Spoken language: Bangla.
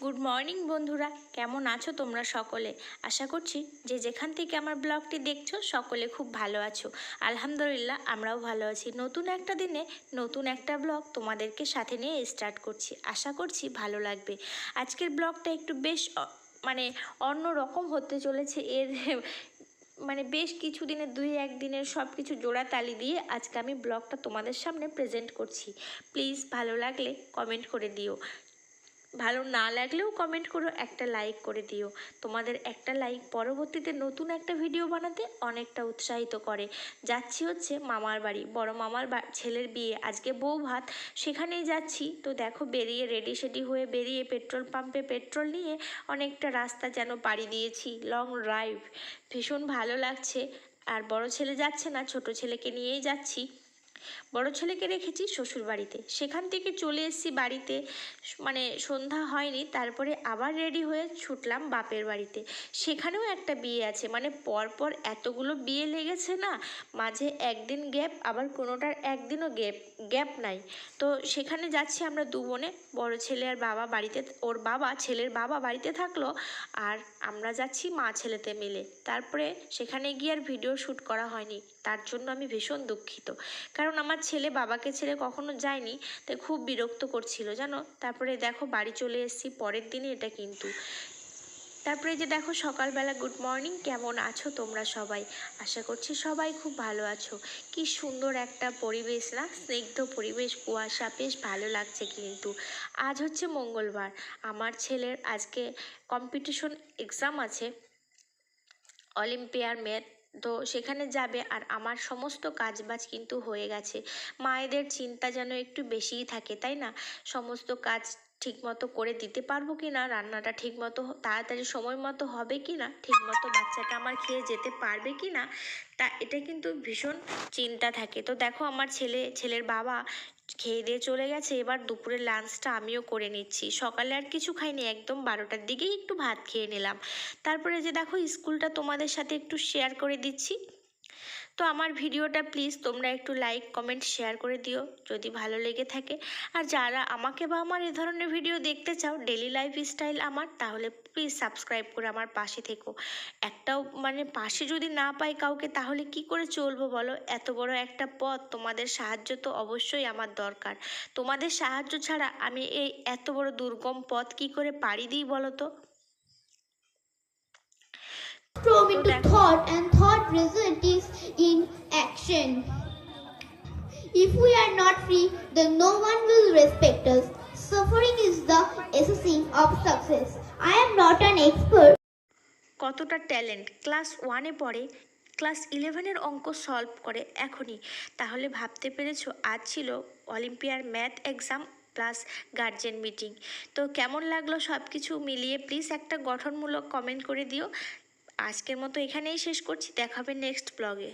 গুড মর্নিং বন্ধুরা। কেমন আছো তোমরা সকলে? আশা করছি যে যেখান থেকে আমার ব্লগটি দেখছ, সকলে খুব ভালো আছো। আলহামদুলিল্লাহ, আমরাও ভালো আছি। নতুন একটা দিনে নতুন একটা ব্লগ তোমাদেরকে সাথে নিয়ে স্টার্ট করছি। আশা করছি ভালো লাগবে। আজকের ব্লগটা একটু বেশ মানে অন্য রকম হতে চলেছে। এর মানে বেশ কিছু দিনের দুই একদিনের সব কিছু জোড়া তালি দিয়ে আজকে আমি ব্লগটা তোমাদের সামনে প্রেজেন্ট করছি। প্লিজ ভালো লাগলে কমেন্ট করে দিও। ভালো না লাগলেও কমেন্ট করো, একটা লাইক করে দিও। তোমাদের একটা লাইক পরবর্তীতে নতুন একটা ভিডিও বানাতে অনেকটা উৎসাহিত করে। যাচ্ছি হচ্ছে মামার বাড়ি, বড় মামার ছেলের বিয়ে। আজকে বউ ভাত, সেখানেই যাচ্ছি। তো দেখো বেরিয়ে রেডি সেডি হয়ে বেরিয়ে পেট্রোল পাম্পে পেট্রোল নিয়ে অনেকটা রাস্তা যেন পাড়ি দিয়েছি লং ড্রাইভ ভীষণ ভালো লাগছে। আর বড় ছেলে যাচ্ছে না, ছোট ছেলেকে নিয়েই যাচ্ছি। বড় ছেলেকে রেখেছি শ্বশুর বাড়িতে সেখান থেকে চলে এসেছি বাড়িতে। মানে সন্ধ্যা হয়নি, তারপরে আবার রেডি হয়ে ছুটলাম বাপের বাড়িতে। সেখানেও একটা বিয়ে আছে। মানে পরপর এতগুলো বিয়ে লেগেছে না, মাঝে একদিন গ্যাপ, আবার কোনোটার একদিনও গ্যাপ গ্যাপ নাই। তো সেখানে যাচ্ছি আমরা দু বোনে। বড় ছেলে আর বাবা বাড়িতে, ওর বাবা, ছেলের বাবা বাড়িতে থাকল। আর আমরা যাচ্ছি মা ছেলেতে মিলে। তারপরে সেখানে গিয়ে আর ভিডিও শ্যুট করা হয়নি। তার জন্য আমি ভীষণ দুঃখিত। কারণ আমার ছেলে বাবাকে ছেড়ে কখনো যায়নি, তাই খুব বিরক্ত করছিল, জানো? তারপরে দেখো বাড়ি চলে এসেছি, পরের দিনে এটা কিন্তু। তারপরে যে দেখো সকালবেলা গুড মর্নিং কেমন আছো তোমরা সবাই? আশা করছি সবাই খুব ভালো আছো। কি সুন্দর একটা পরিবেশ না? স্নিগ্ধ পরিবেশ, কুয়াশা, বেশ ভালো লাগছে কিন্তু। আজ হচ্ছে মঙ্গলবার। আমার ছেলের আজকে কম্পিটিশন এক্সাম আছে অলিম্পিয়ার ম্যাথ তো সেখানে যাবে আর আমার সমস্ত কাজবাজ কিন্তু হয়ে গেছে। মায়েদের চিন্তা যেন একটু বেশিই থাকে, তাই না? সমস্ত কাজ ঠিকমতো করে দিতে পারব কি না রান্নাটা ঠিকমতো তাড়াতাড়ি সময় মতো হবে কি না ঠিকমতো বাচ্চাটা আমার খেয়ে যেতে পারবে কি না তা এটা কিন্তু ভীষণ চিন্তা থাকে। তো দেখো আমার ছেলে, ছেলের বাবা খেয়ে দিয়ে চলে গেছে, এবার দুপুরের লাঞ্চটা আমিও করে নিচ্ছি। সকালে আর কিছু খাইনি, একদম বারোটার দিকেই একটু ভাত খেয়ে নিলাম। তারপরে যে দেখো স্কুলটা তোমাদের সাথে একটু শেয়ার করে দিচ্ছি। তো আমার ভিডিওটা প্লিজ তোমরা একটু লাইক কমেন্ট শেয়ার করে দিও যদি ভালো লেগে থাকে। আর যারা আমাকে বা আমার এ ধরনের ভিডিও দেখতে চাও ডেলি লাইফ স্টাইল আমার তাহলে প্লিজ সাবস্ক্রাইব করে আমার পাশে থেকো। একটাও মানে পাশে যদি না পাই কাউকে তাহলে কি করে চলবো বলো? এত বড় একটা পথ তোমাদের সাহায্য তো অবশ্যই আমার দরকার। তোমাদের সাহায্য ছাড়া আমি এই এত বড় দুর্গম পথ কি করে পাড়ি দিই বলো তো? Transform into thought and thought If we are not free, then no one will respect us. Suffering is the essence of success. I am not an expert. কতটা ট্যালেন্ট ক্লাস ওয়ানে পড়ে ক্লাস ইলেভেনের অঙ্ক সলভ করে এখনই তাহলে ভাবতে পেরেছ আজ ছিল olympiad math exam plus guardian meeting তো কেমন লাগল সব কিছু মিলিয়ে প্লিজ একটা গঠনমূলক কমেন্ট করে দিও আজকের মতো এখানেই শেষ করছি দেখাবে নেক্সট ব্লগে